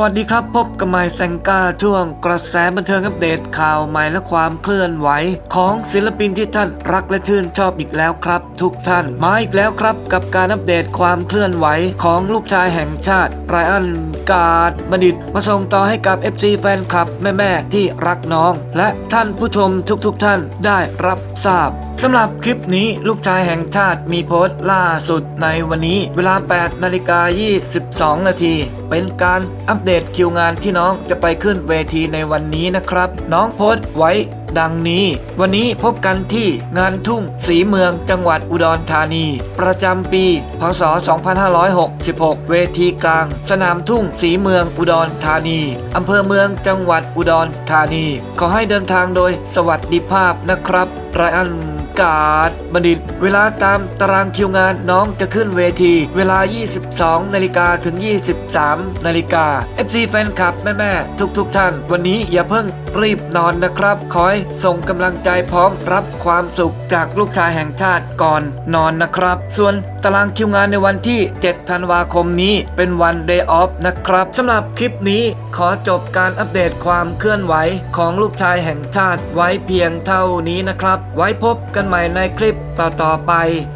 วัสดีครับพบกับไมแซงก้าช่วงกระแสบันเทิงอัปเดตข่าวใหม่และความเคลื่อนไหว ของศิลปินที่ท่านรักและชื่นชอบอีกแล้วครับ ทุกท่านมาอีกแล้วครับกับการอัปเดตความเคลื่อนไหวของลูกชายแห่งชาติไรอันการ์ดบัณฑิต มาส่งต่อให้กับ FC แฟนคลับแม่ๆที่รักน้อง และท่านผู้ชมทุกๆทท่านได้รับทราบสำหรับคลิปนี้ลูกชายแห่งชาติมีโพสต์ล่าสุดในวันนี้ เวลา 8 นาฬิกา 22 นาที เป็นการอัปเดตคิวงานที่น้องจะไปขึ้นเวทีในวันนี้นะครับ น้องโพสต์ไว้ดังนี้ วันนี้พบกันที่งานทุ่งสีเมืองจังหวัดอุดรธานี ประจำปี พศ 2566 เวทีกลาง สนามทุ่งสีเมืองอุดรธานีอำเภอเมืองจังหวัดอุดรธานี ขอให้เดินทางโดยสวัสดิภาพนะครับไรอัน การ์ดบัณฑิต เวลาตามตารางคิวงานน้องจะขึ้นเวที เวลา 22 นาฬิกาถึง 23 นาฬิกา FC แฟนคลับแม่ๆทุกๆทท่าน วันนี้อย่าเพิ่งรีบนอนนะครับ คอยส่งกำลังใจพร้อมรับความสุขจากลูกชายแห่งชาติก่อนนอนนะครับ ส่วน ตารางคิวงานในวันที่ 7 ธันวาคมนี้เป็นวัน Day Off นะครับสำหรับคลิปนี้ขอจบการอัปเดตความเคลื่อนไหวของลูกชายแห่งชาติไว้เพียงเท่านี้นะครับ ไว้พบกันใหม่ในคลิปต่อๆไป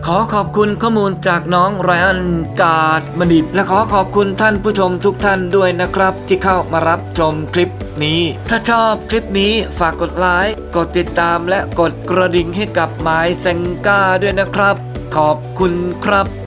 ขอขอบคุณข้อมูลจากน้องไรอันกาดมณิตและขอขอบคุณท่านผู้ชมทุกท่านด้วยนะครับ ที่เข้ามารับชมคลิปนี้ ถ้าชอบคลิปนี้ฝากกดไลค์กดติดตามและกดกระดิ่งให้กับไม้เซงก้าด้วยนะครับ ขอบคุณครับ